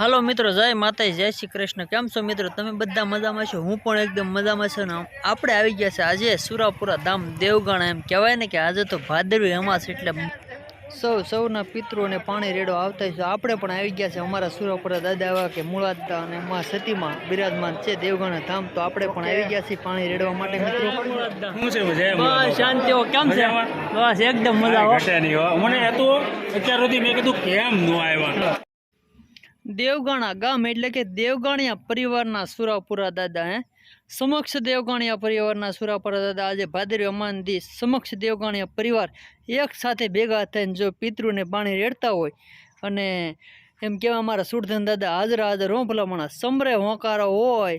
હાલો મિત્રો જય માતાજી જય શ્રી કૃષ્ણ. કેમ છો મિત્રો? તમે બધા મજામાં છો? હું પણ એકદમ મજામાં છું ને આપણે આવી ગયા છે આજે સુરાપુરા ધામ દેવગણ એમ કહેવાય ને કે આજે તો ભાદરવી અમાસ એટલે સૌ સૌના પિતૃઓને પાણી રેડો આવતા છે. આપણે પણ આવી ગયા છે અમારા સુરાપુરા દાદા એવા કે મૂળાદા અને માં સતીમાં બિરાજમાન છે દેવગણ ધામ. તો આપણે પણ આવી ગયા છીએ પાણી રેડવા માટે મિત્રો. શાંતિ કેમ છે? બસ એકદમ મજા. મને હતું અત્યાર સુધી મેં કીધું કેમ નો આવ્યા? દેવગાણા ગામ એટલે કે દેવગાણિયા પરિવારના સુરાપુરા દાદા, હે? સમક્ષ દેવગાણિયા પરિવારના સુરાપુરા દાદા આજે ભાદરવી અમાનદી સમક્ષ દેવગાણિયા પરિવાર એક સાથે ભેગા થઈને જો પિતૃને પાણી રેડતા હોય અને એમ કહેવાય અમારા સુરધન દાદા હાજર હાજર હો ભલામણા સમરે હોંકારો હોય.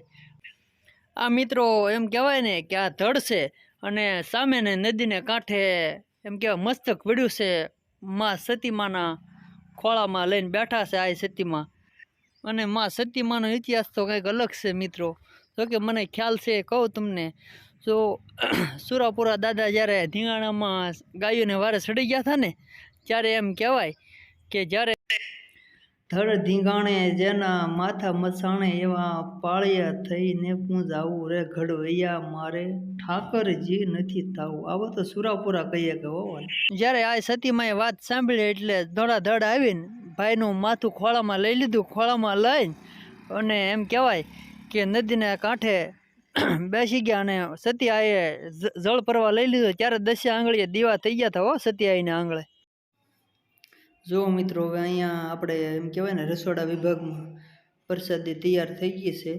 આ મિત્રો એમ કહેવાય ને કે આ ધડ છે અને સામેને નદીને કાંઠે એમ કહેવાય મસ્તક પડ્યું છે, માં સતીમાના ખોળામાં લઈને બેઠા છે આ સતીમાં. અને માં સતીમાનો ઇતિહાસ તો કંઈક અલગ છે મિત્રો. તો કે મને ખ્યાલ છે, કહું તમને. જો સુરાપુરા દાદા જ્યારે ધીંગાણામાં ગાયોને વારે ચડી ગયા હતા ને ત્યારે એમ કહેવાય કે જ્યારે ધડ ધીંગાણે જેના માથા મસાણે એવા પાળિયા થઈને પૂંજાવું રે ઘડવૈયા, મારે ઠાકરજી નથી થવું આવો તો સુરાપુરા કહીએ કે હોવા જ્યારે આ સતીમાએ વાત સાંભળી એટલે ધડા ધડ આવીને ભાઈનું માથું ખોળામાં લઈ લીધું, ખોળામાં લઈને અને એમ કહેવાય કે નદીના કાંઠે બેસી ગયા અને સતી જળ પરવા લઈ લીધું. ત્યારે દસ્યા આંગળીએ દીવા થઈ ગયા હતા હો સતી આઈને આંગળે. જો મિત્રો, હવે અહીંયા આપણે એમ કહેવાય ને, રસોડા વિભાગમાં પ્રસાદી તૈયાર થઈ ગઈ છે.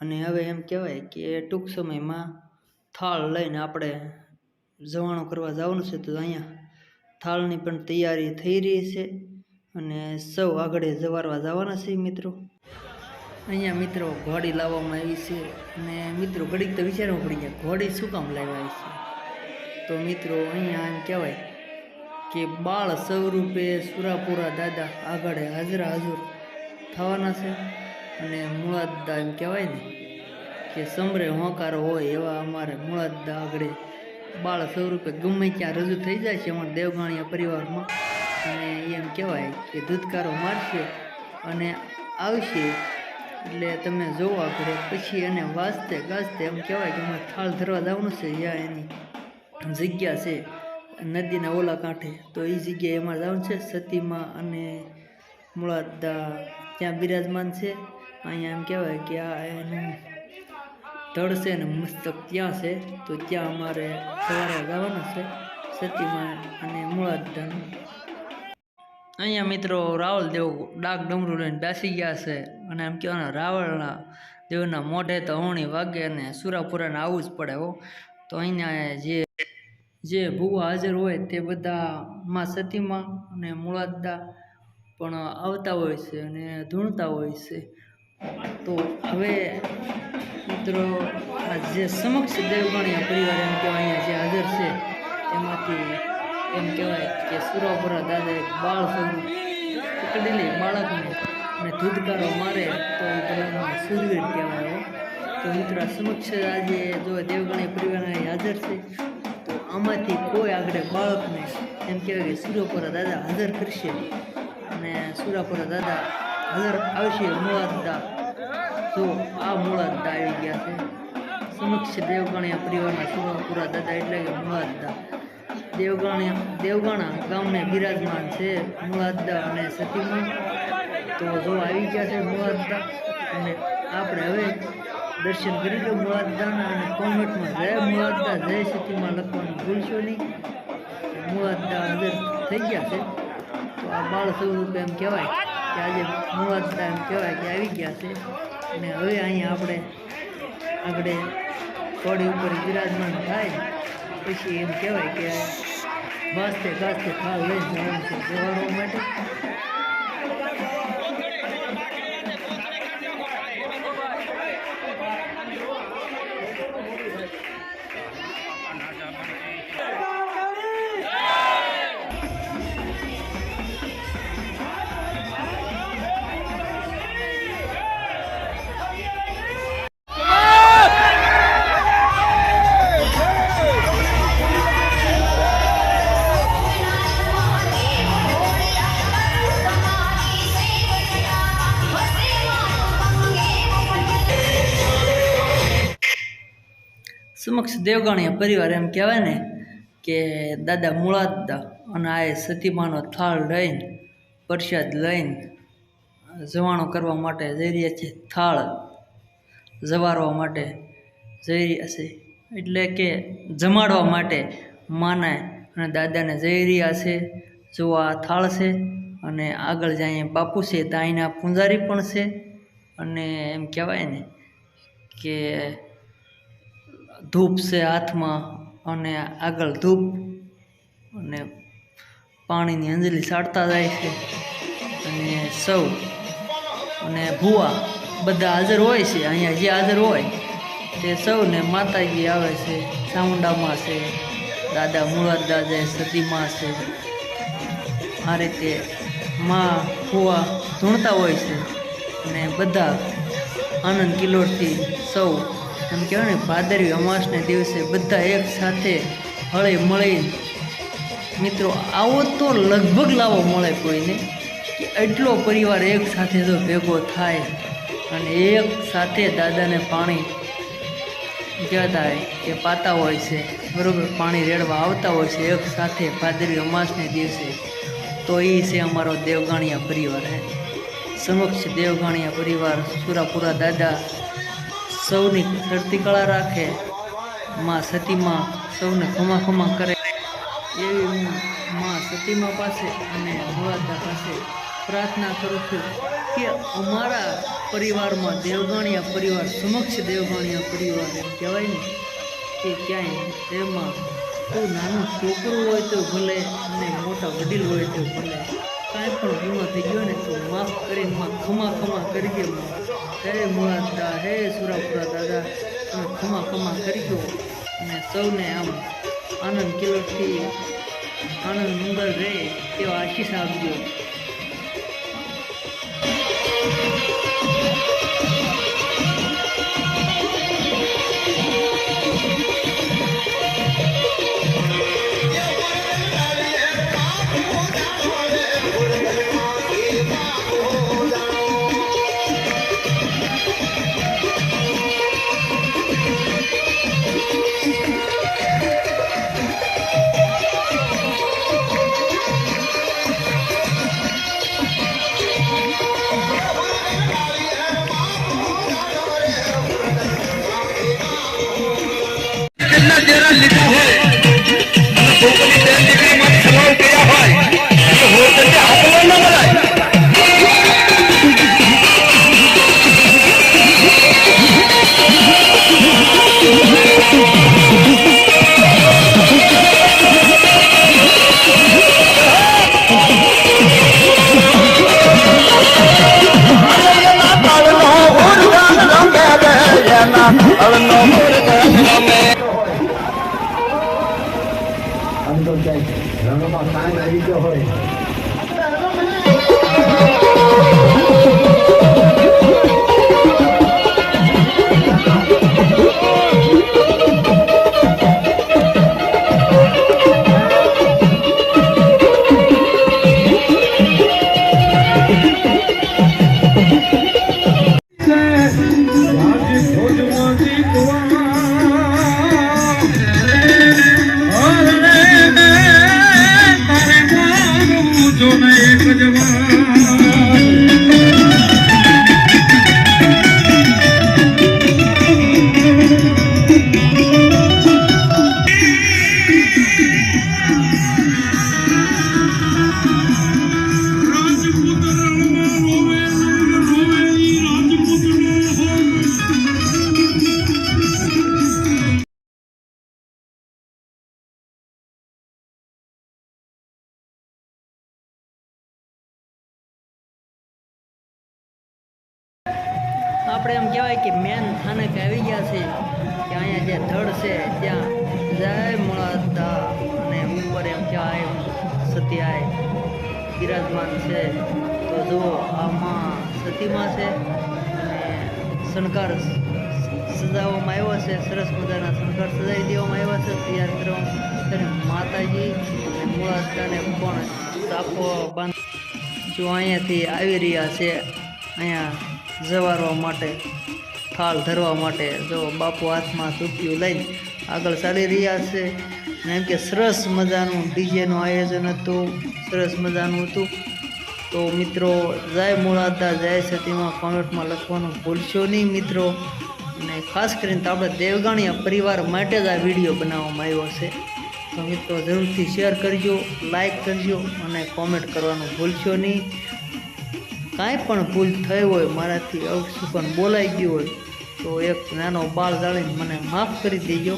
અને હવે એમ કહેવાય કે ટૂંક સમયમાં થાળ લઈને આપણે જવાણું કરવા જવાનું છે. તો અહીંયા થાળની પણ તૈયારી થઈ રહી છે. અને સૌ આગળ જવારવા જવાના છે મિત્રો. અહીંયા મિત્રો ઘોડી લાવવામાં આવી છે અને મિત્રો ઘડીક તો વિચારવું પડી ગયા, ઘોડી શું કામ લાવ્યા છે? તો મિત્રો અહીંયા એમ કહેવાય કે બાળ સ્વરૂપે સુરાપુરા દાદા આગળ હાજરા હાજર થવાના છે અને મુળાદા એમ કહેવાય ને કે સમરે હોંકાર હોય એવા અમારે મુળાદા આગળ બાળ સ્વરૂપે ગમે ત્યાં રજૂ થઈ જાય છે અમારા દેવગાણીયા પરિવારમાં. અને એમ કહેવાય કે દૂધકારો મારશે અને આવશે. એટલે તમે જોવા પડે પછી એને વાંચતે ગાજતે એમ કહેવાય કે અમારે થાળ ધરવા જવાનું છે જ્યાં એની જગ્યા છે નદીના ઓલા કાંઠે. તો એ જગ્યાએ અમારે જવાનું છે સતીમાં અને મુળાદા ત્યાં બિરાજમાન છે. અહીંયા એમ કહેવાય કે આ એનું ધડ છે ને મસ્તક ત્યાં છે. તો ત્યાં અમારે સવારે જવાનું છે સતીમાં અને મુળાદાનું. અહીંયા મિત્રો રાવલ દેવ ડાક ડમરું લઈને બેસી ગયા છે. અને એમ કહેવાના રાવળના દેવના મોઢે તો અવણી વાગે અને સુરાપુરાને આવવું જ પડે હો. તો અહીંયા જે જે ભૂવા હાજર હોય તે બધા માં સતીમાં અને મુળાદા પણ આવતા હોય છે અને ધૂણતા હોય છે. તો હવે મિત્રો, આ જે સમક્ષ દેવગણીય પરિવાર એમ કહેવાય, અહીંયા જે હાજર છે એમાંથી એમ કહેવાય કે સુરાપુરા દાદા એક બાળ સ્વરૂપ પકડી લે, બાળકને અને ધૂધકારો મારે તો એ બધામાં સુરવીર કહેવાય તો મિત્રો, સમક્ષ આજે જો દેવગણી પરિવાર હાજર છે, તો આમાંથી કોઈ આગળ બાળકને એમ કહેવાય કે સુરાપુરા દાદા હાજર કરશે અને સુરાપુરા દાદા હાજર આવશે મુળાદા તો આ મુળાદા આવી ગયા છે. સમક્ષ દેવગણીયા પરિવારના સુરાપુરા દાદા એટલે કે મુળાદા દેવગાણા દેવગાણા ગામને બિરાજમાન છે મુળાદા અને સતીમાં તો જો આવી ગયા છે મુળાદા અને આપણે હવે દર્શન કરી લો મુળાદાના અને કોમેન્ટમાં જય મુળાદા જય સતીમાં લખવાનું ભૂલશો નહીં. મુળાદા અંદર થઈ ગયા છે. તો આ બાળ સ્વરૂપે એમ કહેવાય કે આજે મુળાદા એમ કહેવાય કે આવી ગયા છે. અને હવે અહીંયા આપણે આગળ થોડી ઉપર બિરાજમાન થાય. પછી એમ કહેવાય કે વાસ્તે ગાસ્તે થાળ લઈ જવાનું છે જવાનું માટે. સમક્ષ દેવગણીય પરિવાર એમ કહેવાય ને કે દાદા મુળાદા અને આ સતીમાનો થાળ લઈને, પ્રસાદ લઈને જવાણો કરવા માટે જઈ રહ્યા છે, થાળ જવારવા માટે જઈ રહ્યા છે. એટલે કે જમાડવા માટે માને અને દાદાને જઈ રહ્યા છે. જો આ થાળ છે અને આગળ જાય બાપુ છે, ત્યાં અહીંના પૂંજારી પણ છે. અને એમ કહેવાય ને કે ધૂપ છે હાથમાં અને આગળ ધૂપ અને પાણીની અંજલી સાડતા જાય છે. અને સૌ અને ભૂવા બધા હાજર હોય છે, અહીંયા જે હાજર હોય તે સૌને માતાજી આવે છે, ચામુંડામાં છે, દાદા મુળાદ દાદા સતીમાં છે. આ રીતે માં, ભૂવા ધૂણતા હોય છે અને બધા આનંદ કિલોડથી સૌ એમ કહેવાય ને, ભાદરવી અમાસને દિવસે બધા એક સાથે હળી મળી. મિત્રો, આવો તો લગભગ લાવો મળે કોઈને, કે એટલો પરિવાર એક સાથે જો ભેગો થાય અને એક સાથે દાદાને પાણી કહેતા કે પાતા હોય છે, બરાબર? પાણી રેડવા આવતા હોય છે એક સાથે ભાદરવી અમાસને દિવસે. તો એ છે અમારો દેવગાણિયા પરિવાર હે. સમક્ષ દેવગાણિયા પરિવાર, સુરાપુરા દાદા સૌની ધરતી કળા રાખે. માં સતીમાં સૌને ખમા ખમા કરે. એવી હું માં સતીમા પાસે અને મુરાદા પાસે પ્રાર્થના કરું છું કે અમારા પરિવારમાં દેવગાણિયા પરિવાર સમક્ષ દેવગાણિયા પરિવાર એમ કહેવાય ને, કે ક્યાંય એમાં કોઈ નાનું છોકરું હોય તો ભલે અને મોટા વડીલ હોય તો ભલે. કાંઈ પણ ગુનો થઈ ગયો ને તો માફ કરીને માં ખમા ખમા કરી દે હે મુરાદા, હે સુરાપુરા દાદા, તમે ખમા કરી દો અને સૌને આમ આનંદ કિલોથી આનંદ મંગળ રહે તેવા આશીષ આપજો. اللي Máy. આવી ગયા છે. કે અહીંયા જે ધડ છે, ત્યાં જય મળતા અને ઉપર એમ કહેવાય સત્યાય બિરાજમાન છે. તો જુઓ આમાં સતીમાં છે અને શણગાર સજાવવામાં આવ્યો છે. સરસ મજાના શણગાર સજાવી દેવામાં આવ્યા છે. તૈયાર કરવામાં અને માતાજી અને મુળાદાને પણ સાપો બાંધ, જો અહીંયાથી આવી રહ્યા છે, અહીંયા જવારવા માટે. થાળ ધરવા માટે જો બાપુ હાથમાં સુત્યું લઈને આગળ ચાલી રહ્યા છે અને એમ કે સરસ મજાનું ડીજેનું આયોજન હતું, સરસ મજાનું હતું. તો મિત્રો, જય મુળાદા જય સતીમાં કોમેન્ટમાં લખવાનું ભૂલશો નહીં મિત્રો. અને ખાસ કરીને તો આપણે દેવગાણીયા પરિવાર માટે જ આ વીડિયો બનાવવામાં આવ્યો છે. તો મિત્રો, જરૂરથી શેર કરજો, લાઈક કરજો અને કોમેન્ટ કરવાનું ભૂલશો નહીં. કાંઈ પણ ભૂલ થઈ હોય મારાથી અવસુકન બોલાઈ ગયું હોય, તો એક નાનો બાળ જાળીને મને માફ કરી દેજો.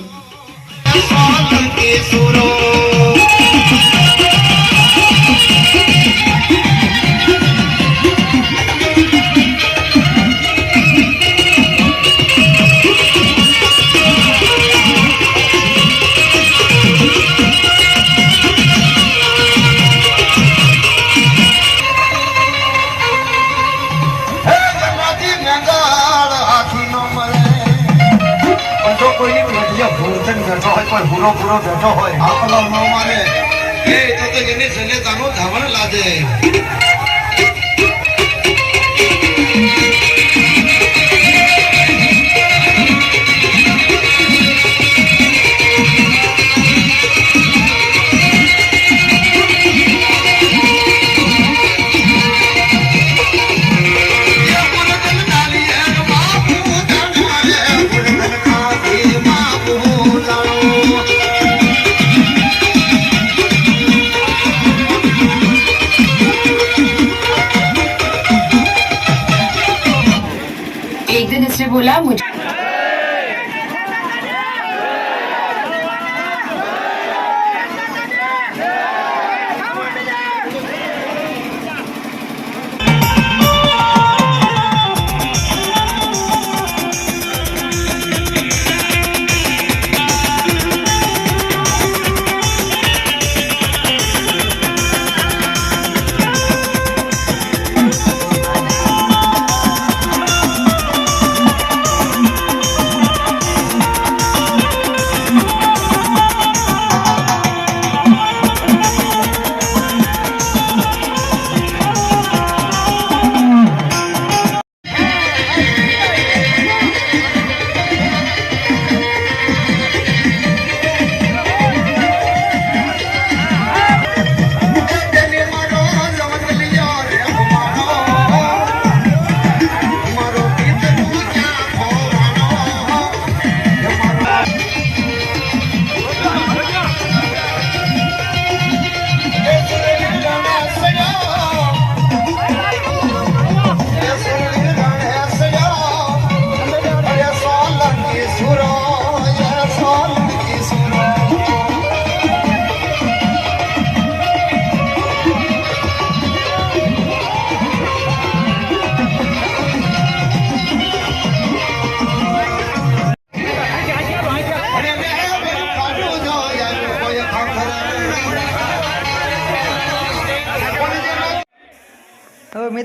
ભૂરો ભૂરો બેઠો હોય. આપણો ન માને એ તો તો જેની સજ્જતાનો ધાવણ લાદે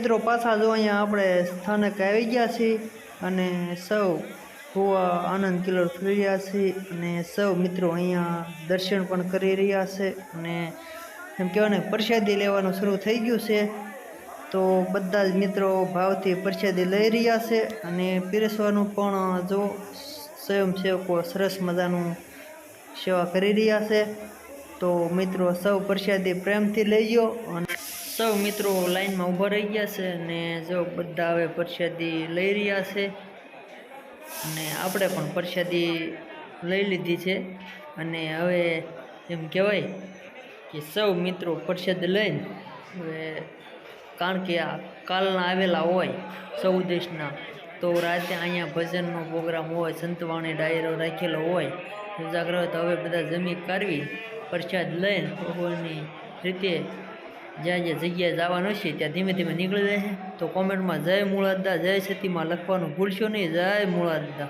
મિત્રો, પાછા જો અહીંયા આપણે સ્થાનક આવી ગયા છીએ અને સૌ ગોવા આનંદ કિલોર ફરી રહ્યા છીએ અને સૌ મિત્રો અહીંયા દર્શન પણ કરી રહ્યા છે અને એમ કહેવાય ને, પ્રસાદી લેવાનું શરૂ થઈ ગયું છે. તો બધા જ મિત્રો ભાવથી પ્રસાદી લઈ રહ્યા છે અને પીરસવાનું પણ જો સ્વયંસેવકો સરસ મજાનું સેવા કરી રહ્યા છે. તો મિત્રો, સૌ પ્રસાદી પ્રેમથી લઈ ગયો અને સૌ મિત્રો લાઈનમાં ઊભા રહી ગયા છે અને જો બધા હવે પરસાદી લઈ રહ્યા છે અને આપણે પણ પરસાદી લઈ લીધી છે. અને હવે એમ કહેવાય કે સૌ મિત્રો પરસાદ લઈને હવે કારણ કે આ કાલના આવેલા હોય સૌ દેશના, તો રાતે અહીંયા ભજનનો પ્રોગ્રામ હોય, સંતવાણી ડાયરો રાખેલો હોય ઉજાગર હોય હવે બધા જમી કાઢવી, પ્રસાદ લઈને ભગવાનની રીતે જ્યાં જ્યાં જગ્યાએ જવાનું છે, ત્યાં ધીમે ધીમે નીકળી જાય તો કોમેન્ટમાં જય મૂળાદા, જય સતીમાં લખવાનું ભૂલશો નહીં, જય મૂળાદા.